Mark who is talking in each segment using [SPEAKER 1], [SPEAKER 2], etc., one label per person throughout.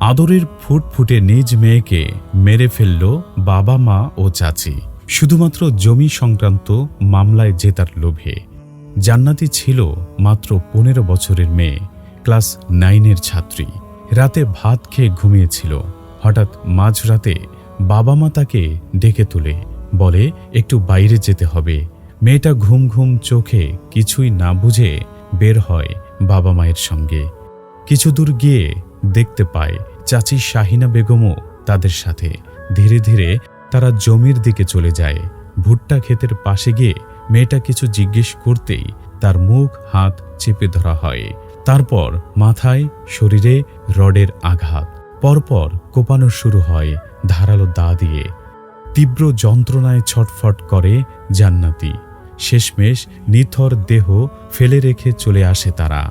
[SPEAKER 1] আদরের ফুটফুটে নিজ মেয়েকে মেরে ফেলল বাবা, মা ও চাচি। শুধুমাত্র জমি সংক্রান্ত মামলায় জেতার লোভে। জান্নাতি ছিল মাত্র পনেরো বছরের মেয়ে, ক্লাস নাইনের ছাত্রী। রাতে ভাত খেয়ে ঘুমিয়েছিল। হঠাৎ মাঝরাতে বাবা, মা তাকে ডেকে তুলে, বলে, একটু বাইরে যেতে হবে। মেয়েটা ঘুম ঘুম চোখে কিছুই না বুঝে বের হয় বাবা, মায়ের সঙ্গে। কিছু দূর গিয়ে দেখতে পায় চাচি শাহিনা বেগমও তাদের সাথে। ধীরে ধীরে তারা জমির দিকে চলে যায়। ভুট্টা ক্ষেতের পাশে গিয়ে মেয়েটা কিছু জিজ্ঞেস করতেই তার মুখ হাত চেপে ধরা হয়। তারপর মাথায় শরীরে রডের আঘাত। পরপর কোপানো শুরু হয় ধারালো দা দিয়ে। তীব্র যন্ত্রণায় ছটফট করে জান্নাতি। শেষমেশ নিথর দেহ ফেলে রেখে চলে আসে তারা।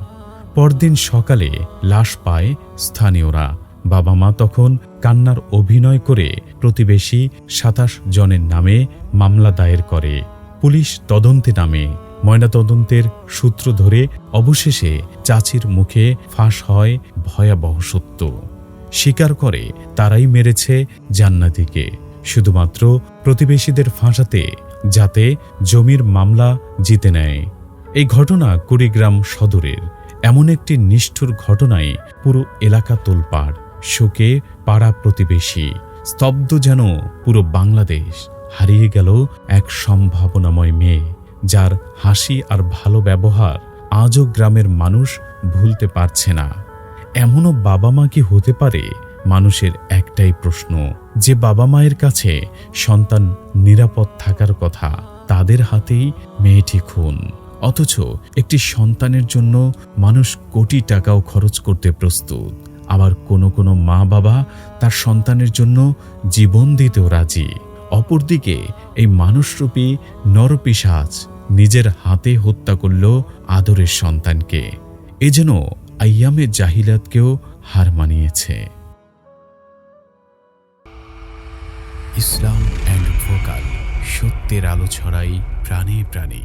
[SPEAKER 1] পরদিন সকালে লাশ পায় স্থানীয়রা। বাবা মা তখন কান্নার অভিনয় করে প্রতিবেশী সাতাশ জনের নামে মামলা দায়ের করে। পুলিশ তদন্তে নামে। ময়নাতদন্তের সূত্র ধরে অবশেষে চাচির মুখে ফাঁস হয় ভয়াবহ সত্য। স্বীকার করে তারাই মেরেছে জান্নাতিকে। শুধুমাত্র প্রতিবেশীদের ফাঁসাতে যাতে জমির মামলা জিতে নেয়। এই ঘটনা কুড়িগ্রাম সদরের। এমন একটি নিষ্ঠুর ঘটনায় পুরো এলাকা তোলপাড়। শোকে পাড়া প্রতিবেশী, স্তব্ধ যেন পুরো বাংলাদেশ। হারিয়ে গেল এক সম্ভাবনাময় মেয়ে, যার হাসি আর ভালো ব্যবহার আজও গ্রামের মানুষ ভুলতে পারছে না। এমনও বাবা মা কি হতে পারে? মানুষের একটাই প্রশ্ন, যে বাবা মায়ের কাছে সন্তান নিরাপদ থাকার কথা, তাদের হাতেই মেয়েটি খুন। অথচ একটি সন্তানের জন্য মানুষ কোটি টাকাও খরচ করতে প্রস্তুত। আবার কোনো কোনো মা বাবা তার সন্তানের জন্য জীবন দিতেও রাজি। অপরদিকে এই মানুষরূপী নরপিসাজ নিজের হাতে হত্যা করল আদরের সন্তানকে। এ যেন আইয়ামে জাহিলাতকেও হার মানিয়েছে। ইসলাম অ্যান্ড ভোকাল, সত্যের আলো ছড়াই প্রাণে প্রাণে।